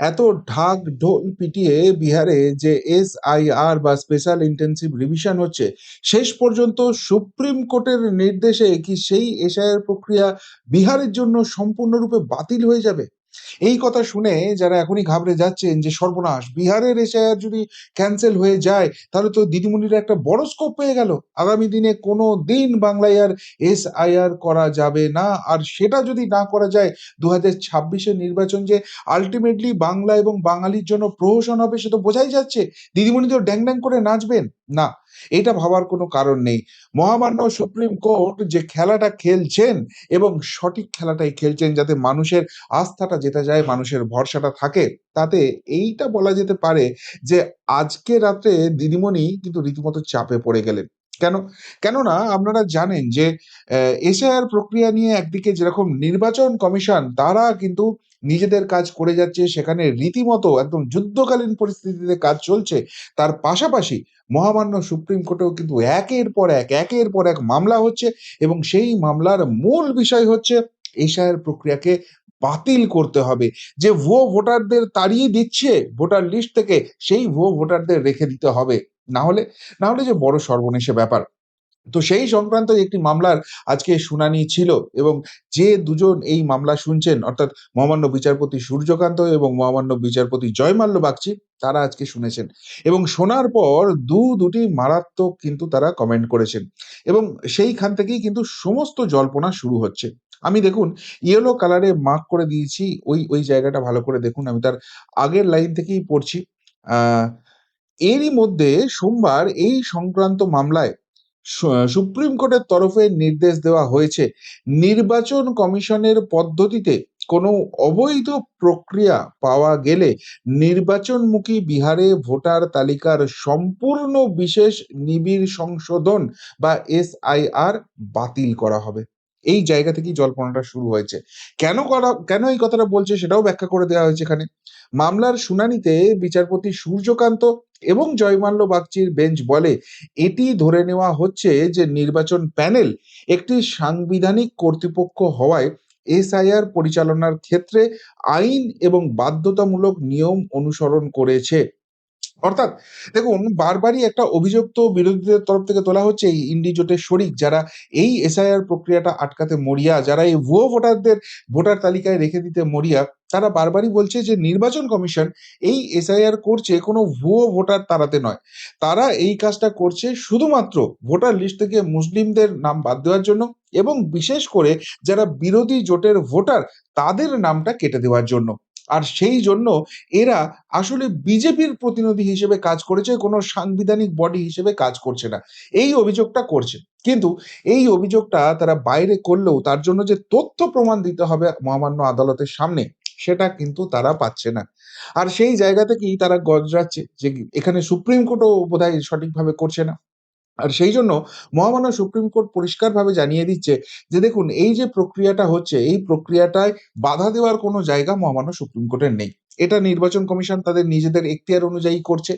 এত ঢাক ঢোল পিটিয়ে বিহারে যে এস আই আর বা স্পেশাল ইন্টেনসিভ রিভিশন হচ্ছে, শেষ পর্যন্ত সুপ্রিম কোর্টের নির্দেশে কি সেই এসআইআর প্রক্রিয়া বিহারের জন্য সম্পূর্ণরূপে বাতিল হয়ে যাবে? এই কথা শুনে যারা এখনই ঘাবড়ে যাচ্ছেন যে সর্বনাশ, বিহারের এসআইআর যদি ক্যান্সেল হয়ে যায়, তাহলে তো দিদিমণিরা একটা বড় স্কোপ পেয়ে গেল। আগামী দিনে কোনো দিন বাংলায় আর এসআইআর করা যাবে না। আর সেটা যদি না করা যায় দু হাজার নির্বাচন যে আলটিমেটলি বাংলা এবং বাঙালির জন্য প্রহসন হবে, সে তো বোঝাই যাচ্ছে। দিদিমণি তো ড্যাং ড্যাং করে নাচবেন। না এটা ভাবার কোনো কারণ নেই। মহামান্য সুপ্রিম কোর্ট যে খেলাটা খেলছেন এবং সঠিক খেলাটাই খেলছেন যাতে মানুষের আস্থাটা যেটা যায়, মানুষের ভরসাটা থাকে, তাতে এইটা বলা যেতে পারে যে আজকে রাতে দিদিমণি কিন্তু রীতিমতো চাপে পড়ে গেলেন। কেন, কেননা আপনারা জানেন যে এসআইআর প্রক্রিয়া নিয়ে একদিকে যেরকম নির্বাচন কমিশন, তারা কিন্তু নিজেদের কাজ করে যাচ্ছে, সেখানে রীতিমতো একদম যুদ্ধকালীন পরিস্থিতিতে কাজ চলছে। তার পাশাপাশি মহামান্য সুপ্রিম কোর্টেও কিন্তু একের পর এক, একের পর এক মামলা হচ্ছে এবং সেই মামলার মূল বিষয় হচ্ছে এশায়ের প্রক্রিয়াকে বাতিল করতে হবে। যে ভুয়ো ভোটারদের তাড়িয়ে দিচ্ছে ভোটার লিস্ট থেকে, সেই ভুয়ো ভোটারদের রেখে দিতে হবে। না হলে না হলে যে বড় সর্বনেশে ব্যাপার। তো সেই সংক্রান্ত একটি মামলার আজকে শুনানি ছিল এবং যে দুজন এই মামলা শুনছেন, অর্থাৎ মহামান্য বিচারপতি সূর্যকান্ত এবং মহামান্য বিচারপতি জয়মাল্য বাগচি, তারা আজকে শুনেছেন। এবং শোনার পর দু দুটি মারাত্মক কিন্তু তারা কমেন্ট করেছেন। এবং সেইখান থেকেই কিন্তু সমস্ত জল্পনা শুরু হচ্ছে। আমি দেখুন ইয়েলো কালারে মার্ক করে দিয়েছি, ওই ওই জায়গাটা ভালো করে দেখুন, আমি তার আগের লাইন থেকেই পড়ছি। আহ এরই মধ্যে সোমবার এই সংক্রান্ত মামলায় সুপ্রিম কোর্টের তরফে নির্দেশ দেওয়া হয়েছে। নির্বাচন কমিশনের পদ্ধতিতে কোনো অবৈধ প্রক্রিয়া পাওয়া গেলে নির্বাচনমুখী বিহারে ভোটার তালিকার সম্পূর্ণ বিশেষ নিবিড় সংশোধন বা এসআইআর বাতিল করা হবে। এই জায়গা থেকেই জল্পনাটা শুরু হয়েছে। কেন করা, কেন এই কথাটা বলছে সেটাও ব্যাখ্যা করে দেওয়া হয়েছে এখানে। মামলার শুনানিতে বিচারপতি সূর্যকান্ত এবং জয়মাল্য বাগচির বেঞ্চ বলে, এটি ধরে নেওয়া হচ্ছে যে নির্বাচন প্যানেল একটি সাংবিধানিক কর্তৃপক্ষ হওয়ায় এসআইআর পরিচালনার ক্ষেত্রে আইন এবং বাধ্যতামূলক নিয়ম অনুসরণ করেছে। অর্থাৎ দেখুন, বারবারই একটা অভিযোগ তো বিরোধীদের তরফ থেকে তোলা হচ্ছে এই ইন্ডি জোটের শরিক যারা এই এসআইআর প্রক্রিয়াটা আটকাতে মরিয়া, যারা এই ভুয়ো ভোটারদের ভোটার তালিকায় রেখে দিতে মরিয়া, তারা বারবারই বলছে যে নির্বাচন কমিশন এই এসআইআর করছে কোনো ভুয়ো ভোটার তাড়াতে নয়। তারা এই কাজটা করছে শুধুমাত্র ভোটার লিস্ট থেকে মুসলিমদের নাম বাদ দেওয়ার জন্য এবং বিশেষ করে যারা বিরোধী জোটের ভোটার, তাদের নামটা কেটে দেওয়ার জন্য। আর সেই জন্য এরা আসলে বিজেপির প্রতিনিধি হিসেবে কাজ করেছে, কোনো সাংবিধানিক বডি হিসেবে কাজ করছে না। এই অভিযোগটা করছে। কিন্তু এই অভিযোগটা তারা বাইরে করলেও তার জন্য যে তথ্য প্রমাণ দিতে হবে মহামান্য আদালতের সামনে, সেটা কিন্তু তারা পাচ্ছে না। আর সেই জায়গা থেকেই তারা গজরাচ্ছে যে এখানে সুপ্রিম কোর্টও বোধহয় সঠিকভাবে করছে না। আর সেই জন্য মহামান্য সুপ্রিম কোর্ট পরিষ্কারভাবে জানিয়ে দিচ্ছে যে দেখুন, এই যে প্রক্রিয়াটা হচ্ছে, এই প্রক্রিয়াটায় বাধা দেওয়ার কোনো জায়গা মহামান্য সুপ্রিম কোর্টের নেই। এটা নির্বাচন কমিশন তাদের নিজেদের এখতিয়ার অনুযায়ী করছে।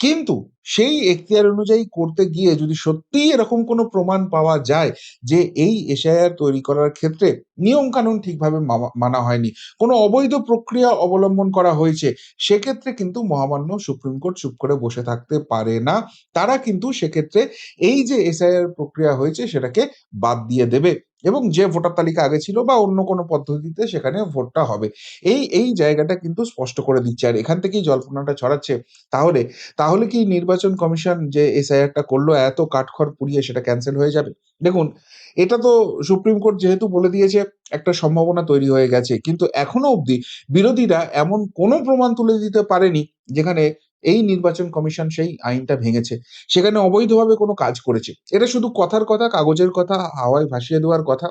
কিন্তু সেই এখতিয়ার অনুযায়ী করতে গিয়ে যদি সত্যিই এরকম কোনো প্রমাণ পাওয়া যায় যে এই এসআইআর তৈরি করার ক্ষেত্রে নিয়ম কানুন ঠিকভাবে মানা হয়নি, কোনো অবৈধ প্রক্রিয়া অবলম্বন করা হয়েছে, সেক্ষেত্রে কিন্তু মহামান্য সুপ্রিম কোর্ট চুপ করে বসে থাকতে পারে না। তারা কিন্তু সেক্ষেত্রে এই যে এসআইআর প্রক্রিয়া হয়েছে সেটাকে বাদ দিয়ে দেবে। এবং যে ভোটার তালিকা আগে ছিল বা অন্য কোনো পদ্ধতিতে সেখানে ভোটটা হবে। এই এই জায়গাটা কিন্তু স্পষ্ট করে দিচ্ছে। আর এখান থেকেই জল্পনাটা ছড়াচ্ছে। তাহলে তাহলে কি নির্বাচন কমিশন যে এসআইআরটা করল, এত কাঠখড় পুড়িয়ে সেটা ক্যান্সেল হয়ে যাবে? দেখুন, এটা তো সুপ্রিম কোর্ট যেহেতু বলে দিয়েছে, একটা সম্ভাবনা তৈরি হয়ে গেছে। কিন্তু এখনও অবধি বিরোধীরা এমন কোনো প্রমাণ তুলে দিতে পারেনি, যেখানে এই নির্বাচন কমিশন সেই আইনটা ভেঙেছে। সেখানে অবৈধভাবে কোনো কাজ করেছে। এটা শুধু কথার কথা, কাগজের কথা, হাওয়ায় ভাসিয়ে দেওয়ার কথা।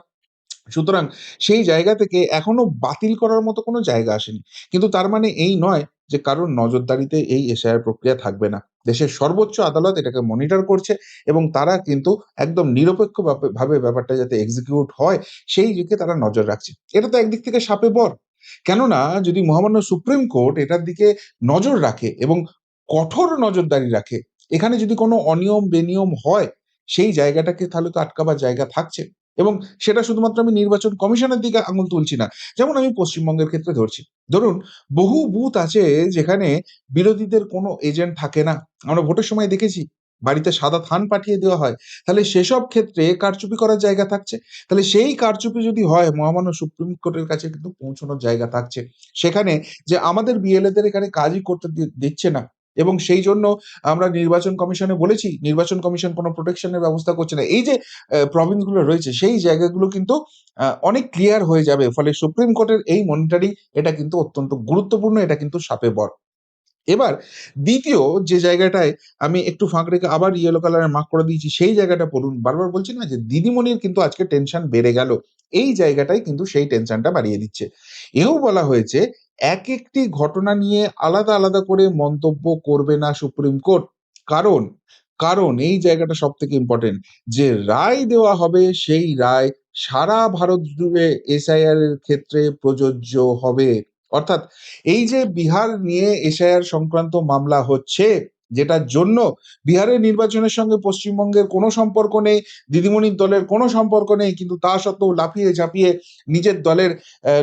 সুতরাং সেই জায়গা থেকে এখনও বাতিল করার মতো কোনো জায়গা আসেনি। কিন্তু তার মানে এই নয় যে কারোর নজরদারিতে এই এসআইআর প্রক্রিয়া থাকবে না। দেশের সর্বোচ্চ আদালত এটাকে মনিটর করছে এবং তারা কিন্তু একদম নিরপেক্ষ ভাবে ব্যাপারটা যাতে এক্সিকিউট হয়, সেই দিকে তারা নজর রাখছে। এটা তো একদিক থেকে সাপে বর। কেননা যদি মহামান্য সুপ্রিম কোর্ট এটার দিকে নজর রাখে এবং কঠোর নজরদারি রাখে। এখানে যদি কোনো অনিয়ম বেনিয়ম হয়, সেই জায়গাটাকে তাহলে তো আটকাবার জায়গা থাকছে। এবং সেটা শুধুমাত্র আমি নির্বাচন কমিশনের দিকে আঙুল তুলছি না, যেমন আমি পশ্চিমবঙ্গের ক্ষেত্রে ধরছি। ধরুন, বহু বুথ আছে যেখানে বিরোধীদের কোনো এজেন্ট থাকে না। আমরা ভোটের সময় দেখেছি, বাড়িতে সাদা থান পাঠিয়ে দেওয়া হয়। তাহলে সেসব ক্ষেত্রে কারচুপি করার জায়গা থাকছে। তাহলে সেই কারচুপি যদি হয়, মহামান্য সুপ্রিম কোর্টের কাছে কিন্তু পৌঁছানোর জায়গা থাকছে। সেখানে যে আমাদের বিএলএদের এখানে কাজই করতে দিচ্ছে না। এবং সেই জন্য আমরা নির্বাচন কমিশনে বলেছি, নির্বাচন কমিশন কোনো প্রোটেকশনের ব্যবস্থা করছে না। এই যে প্রভিন্সগুলো রয়েছে, সেই জায়গাগুলো কিন্তু অনেক ক্লিয়ার হয়ে যাবে। ফলে সুপ্রিম কোর্টের এই মনিটরিং এটা কিন্তু অত্যন্ত গুরুত্বপূর্ণ, এটা কিন্তু সাপে বর। এবার, দ্বিতীয় যে জায়গাটায় আমি একটু ফাঁক রেখে আবার ইয়েলো কালারের মার্ক করে দিয়েছি, সেই জায়গাটা পড়ুন বারবার বলছি না যে, দিদিমণির কিন্তু আজকে টেনশন বেড়ে গেল। এই জায়গাটাই কিন্তু সেই টেনশনটা বাড়িয়ে দিচ্ছে। এও বলা হয়েছে এক একটি ঘটনা নিয়ে আলাদা আলাদা করে মন্তব্য করবে না সুপ্রিম কোর্ট। কারণ কারণ এই জায়গাটা সব থেকে ইম্পর্টেন্ট যে রায় দেওয়া হবে সেই রায় সারা ভারত জুড়ে এসআইআর এর ক্ষেত্রে প্রযোজ্য হবে। অর্থাৎ এই যে বিহার নিয়ে এসআইআর সংক্রান্ত মামলা হচ্ছে যেটার জন্য বিহারের নির্বাচনের সঙ্গে পশ্চিমবঙ্গের কোনো সম্পর্ক নেই, দিদিমণির দলের কোনো সম্পর্ক নেই, কিন্তু তা সত্ত্বেও লাফিয়ে ঝাঁপিয়ে নিজের দলের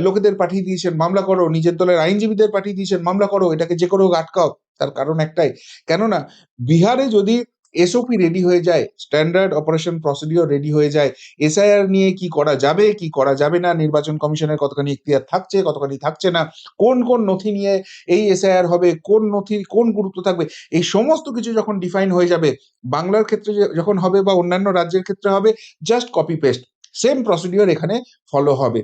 লোকেদের পাঠিয়ে দিয়েছেন, মামলা করো, নিজের দলের আইনজীবীদের পাঠিয়ে দিয়েছেন, মামলা করো, এটাকে যে হোক আটকাও, তার কারণ একটাই। কেননা বিহারে যদি এসওপি রেডি হয়ে যায় স্ট্যান্ডার্ড অপারেশন প্রসিডিওর রেডি হয়ে যায় এসআইআর নিয়ে কি করা যাবে, কি করা যাবে না, নির্বাচন কমিশনের কতখানি ইখতিয়ার থাকছে, কতখানি থাকছে না, কোন কোন নথি নিয়ে এই এসআইআর হবে, কোন নথির কোন গুরুত্ব থাকবে, এই সমস্ত কিছু যখন ডিফাইন হয়ে যাবে, বাংলার ক্ষেত্রে যখন হবে বা অন্যান্য রাজ্যের ক্ষেত্রে হবে just copy paste same procedure এখানে ফলো হবে।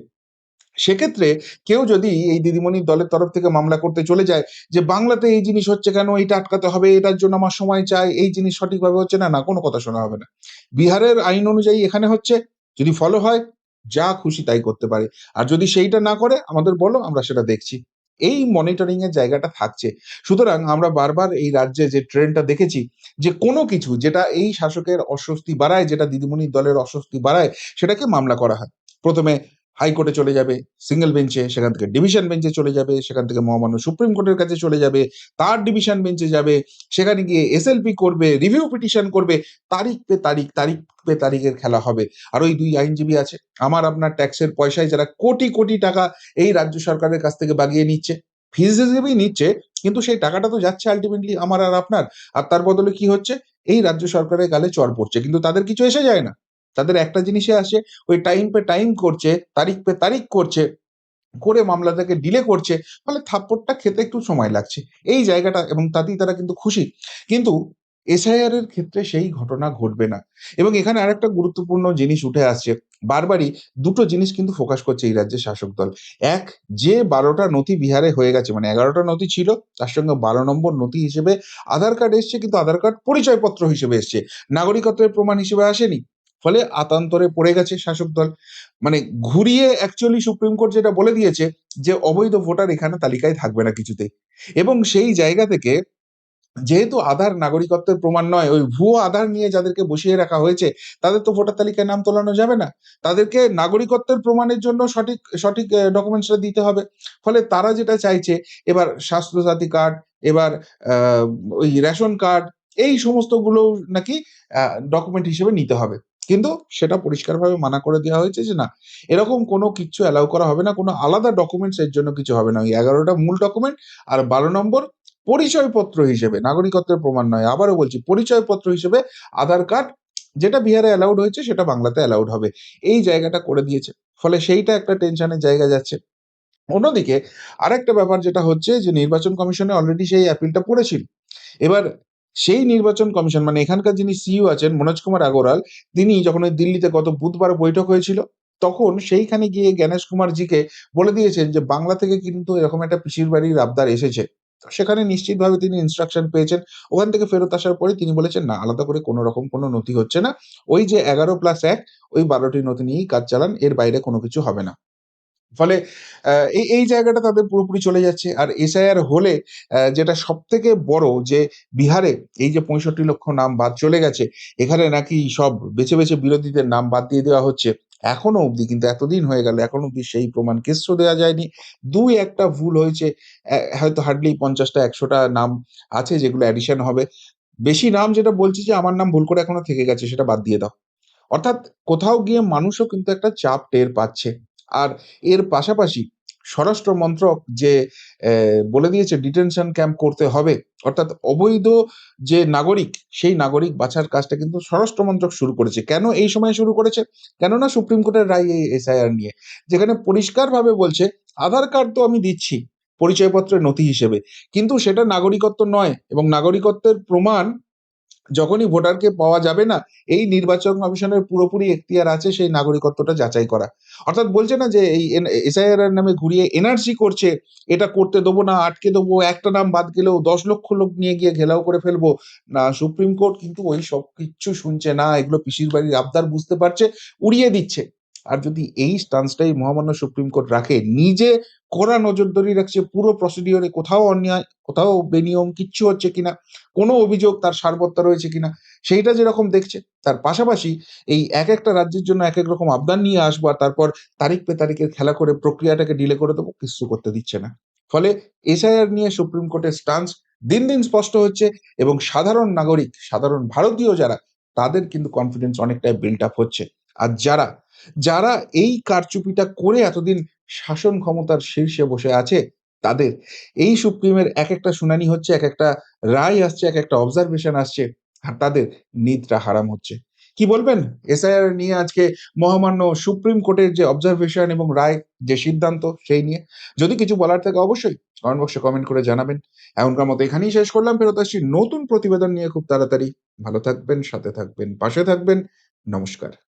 সেক্ষেত্রে কেউ যদি এই দিদিমণির দলের তরফ থেকে মামলা করতে চলে যায় যে বাংলাতে এই জিনিস হচ্ছে কেন এটা আটকাতে হবে, এটার জন্য আমার সময় চাই, এই জিনিস সঠিকভাবে হচ্ছে না না, কোনো কথা শোনা হবে না। বিহারের আইন অনুযায়ী এখানে হচ্ছে যদি ফলো হয়, যা খুশি তাই করতে পারে। আর যদি সেইটা না করে, আমাদের বলো, আমরা সেটা দেখছি। এই মনিটরিং এর জায়গাটা থাকছে। সুতরাং আমরা বারবার এই রাজ্যে যে ট্রেন্ডটা দেখেছি, যে কোনো কিছু যেটা এই শাসকের অস্বস্তি বাড়ায়, যেটা দিদিমণির দলের অস্বস্তি বাড়ায়, সেটাকে মামলা করা হয়। প্রথমে হাইকোর্টে চলে যাবে সিঙ্গেল বেঞ্চে সেখান থেকে ডিভিশন বেঞ্চে চলে যাবে, সেখান থেকে মহামান্য সুপ্রিম কোর্টের কাছে চলে যাবে, তার ডিভিশন বেঞ্চে যাবে, সেখানে গিয়ে এসএলপি করবে রিভিউ পিটিশন করবে, তারিখ পে তারিখ তারিখ পে তারিখের খেলা হবে। আর ওই দুই আইনজীবী আছে, আমার আপনার ট্যাক্সের পয়সায় যারা কোটি কোটি টাকা এই রাজ্য সরকারের কাছ থেকে বাগিয়ে নিচ্ছে ফিজ হিসেবেই নিচ্ছে, কিন্তু সেই টাকাটা তো যাচ্ছে আলটিমেটলি আমার আর আপনার। আর তার বদলে কি হচ্ছে? এই রাজ্য সরকারের গালে চর পড়ছে, কিন্তু তাদের কিছু এসে যায় না। তাদের একটা জিনিসে আসে, ওই টাইম পে টাইম করছে, তারিখ পে তারিখ করছে, করে মামলাটাকে ডিলে করছে, ফলে থাপ্পড়টা খেতে একটু সময় লাগছে। এই জায়গাটা এবং তাতেই তারা কিন্তু খুশি। কিন্তু এসআইআর এর ক্ষেত্রে সেই ঘটনা ঘটবে না। এবং এখানে আরেকটা গুরুত্বপূর্ণ জিনিস উঠে আসছে। বারবারই দুটো জিনিস কিন্তু ফোকাস করছে এই রাজ্যের শাসক দল। এক, যে বারোটা নথি বিহারে হয়ে গেছে মানে এগারোটা নথি ছিল, তার সঙ্গে বারো নম্বর নথি হিসেবে আধার কার্ড এসছে, কিন্তু আধার কার্ড পরিচয়পত্র হিসেবে এসছে। নাগরিকত্বের প্রমাণ হিসেবে আসেনি। ফলে আতান্তরে পড়ে গেছে শাসক দল। মানে ঘুরিয়ে অ্যাকচুয়ালি সুপ্রিম কোর্ট যেটা বলে দিয়েছে যে, অবৈধ ভোটার এখানে তালিকায় থাকবে না কিছুতেই এবং সেই জায়গা থেকে যেহেতু আধার নাগরিকত্বের প্রমাণ নয়, ওই ভুয়ো আধার নিয়ে যাদেরকে বসিয়ে রাখা হয়েছে, তাদের তো ভোটার তালিকায় নাম তোলানো যাবে না। তাদেরকে নাগরিকত্বের প্রমাণের জন্য সঠিক সঠিক ডকুমেন্টসটা দিতে হবে। ফলে তারা যেটা চাইছে, এবার স্বাস্থ্যসাথী কার্ড, এবার ওই রেশন কার্ড, এই সমস্তগুলো নাকি ডকুমেন্ট হিসেবে নিতে হবে। কিন্তু সেটা পরিষ্কারভাবে মানা করে দেওয়া হয়েছে যে না, এরকম কোনো কিছু অ্যালাউ করা হবে না, কোনো আলাদা ডকুমেন্টস এর জন্য কিছু হবে না। ওই এগারোটা মূল ডকুমেন্ট আর বারো নম্বর পরিচয়পত্র হিসেবে, নাগরিকত্বের প্রমাণ নয়, আবারও বলছি পরিচয়পত্র হিসেবে আধার কার্ড যেটা বিহারে অ্যালাউড হয়েছে সেটা বাংলাতে অ্যালাউড হবে। এই জায়গাটা করে দিয়েছে, ফলে সেইটা একটা টেনশনের জায়গা যাচ্ছে। অন্যদিকে আরেকটা ব্যাপার যেটা হচ্ছে যে নির্বাচন কমিশনে অলরেডি সেই অ্যাপিলটা পড়েছিল এবার সেই নির্বাচন কমিশন মানে এখানকার যিনি সিইও আছেন, মনোজ কুমার আগরওয়াল, তিনি যখন ওই দিল্লিতে গত বুধবার বৈঠক হয়েছিল, তখন সেইখানে গিয়ে জ্ঞানেশ কুমার জিকে বলে দিয়েছেন যে, বাংলা থেকে কিন্তু এরকম একটা পিসির বাড়ির আবদার এসেছে। সেখানে নিশ্চিতভাবে তিনি ইনস্ট্রাকশন পেয়েছেন। ওখান থেকে ফেরত আসার পরে তিনি বলেছেন, না, আলাদা করে কোনো রকম কোনো নথি হচ্ছে না। ওই যে এগারো প্লাস এক, ওই বারোটি নথি নিয়েই কাজ চালান, এর বাইরে কোনো কিছু হবে না। ফলে এই এই জায়গাটা তাদের পুরোপুরি চলে যাচ্ছে। আর এসআইআর হলে যেটা সব থেকে বড় যে বিহারে এই যে পঁয়ষট্টি লক্ষ নাম বাদ চলে গেছে, এখানে নাকি সব বেছে বেছে বিরোধীদের নাম বাদ দিয়ে দেওয়া হচ্ছে। এখনও অবধি কিন্তু এতদিন হয়ে গেল, এখনও অবধি সেই প্রমাণ কেসও দেওয়া যায়নি। দুই একটা ভুল হয়েছে হয়তো হার্ডলি পঞ্চাশটা, একশোটা নাম আছে যেগুলো অ্যাডিশন হবে। বেশি নাম যেটা বলছি যে, আমার নাম ভুল করে এখনও থেকে গেছে, সেটা বাদ দিয়ে দাও। অর্থাৎ কোথাও গিয়ে মানুষও কিন্তু একটা চাপ টের পাচ্ছে। আর এর পাশাপাশি স্বরাষ্ট্র মন্ত্রক যে বলে দিয়েছে ডিটেনশন ক্যাম্প করতে হবে, অর্থাৎ অবৈধ যে নাগরিক, সেই নাগরিক বাছার কাজটা কিন্তু স্বরাষ্ট্র মন্ত্রক শুরু করেছে। কেন এই সময় শুরু করেছে? কেননা সুপ্রিম কোর্টের রায় এই এসআইআর নিয়ে, যেখানে পরিষ্কারভাবে বলছে, আধার কার্ড তো আমি দিচ্ছি, পরিচয়পত্রের নথি হিসেবে। কিন্তু সেটা নাগরিকত্ব নয় এবং নাগরিকত্বের প্রমাণ যখনই ভোটারকে পাওয়া যাবে না, এই নির্বাচন কমিশনের পুরোপুরি এখতিয়ার আছে সেই নাগরিকত্বটা যাচাই করা। অর্থাৎ বলছে না যে এই এসআইআর এর নামে ঘুরিয়ে এনআরসি করছে, এটা করতে দেবো না, আটকে দেবো, একটা নাম বাদ গেলেও দশ লক্ষ লোক নিয়ে গিয়ে ঘেলাও করে ফেলব। না, সুপ্রিম কোর্ট কিন্তু ওই সব কিচ্ছু শুনছে না, এগুলো পিসির বাড়ির আবদার বুঝতে পারছে, উড়িয়ে দিচ্ছে। আর যদি এই স্টান্সটাই মহামান্য সুপ্রিম কোর্ট রাখে, নিজে কড়া নজরদারি রাখছে, পুরো প্রসিডিওরে কোথাও অন্যায়, কোথাও বেনিয়ম, কিচ্ছু হচ্ছে কিনা, কোনো অভিযোগ তার সারবত্তা রয়েছে কিনা, সেইটা যেরকম দেখছে, তার পাশাপাশি এই এক একটা রাজ্যের জন্য এক এক রকম আবদান নিয়ে আসব আর তারপর তারিখ পে তারিখের খেলা করে প্রক্রিয়াটাকে ডিলে করে দেবো, কিছু করতে দিচ্ছে না। ফলে এসআইআর নিয়ে সুপ্রিম কোর্টের স্টান্স দিন দিন স্পষ্ট হচ্ছে এবং সাধারণ নাগরিক, সাধারণ ভারতীয় যারা, তাদের কিন্তু কনফিডেন্স অনেকটাই বিল্ড আপ হচ্ছে। আর যারা যারা এই কারচুপিটা করে এতদিন শাসন ক্ষমতার শীর্ষে বসে আছে, তাদের এই সুপ্রিমের এক একটা শুনানি হচ্ছে এক একটা রায় আসছে এক একটা অবজারভেশন আসছে, আর তাদের নিদ্রা হারাম হচ্ছে। কি বলবেন? এসআইআর নিয়ে আজকে মহামান্য সুপ্রিম কোর্টের যে অবজারভেশন এবং রায়, যে সিদ্ধান্ত, সেই নিয়ে। যদি কিছু বলার থাকে অবশ্যই কমেন্ট বক্সে কমেন্ট করে জানাবেন। এখনকার মতো এখানেই শেষ করলাম, ফেরত আসছি নতুন প্রতিবেদন নিয়ে খুব তাড়াতাড়ি। ভালো থাকবেন, সাথে থাকবেন, পাশে থাকবেন। নমস্কার।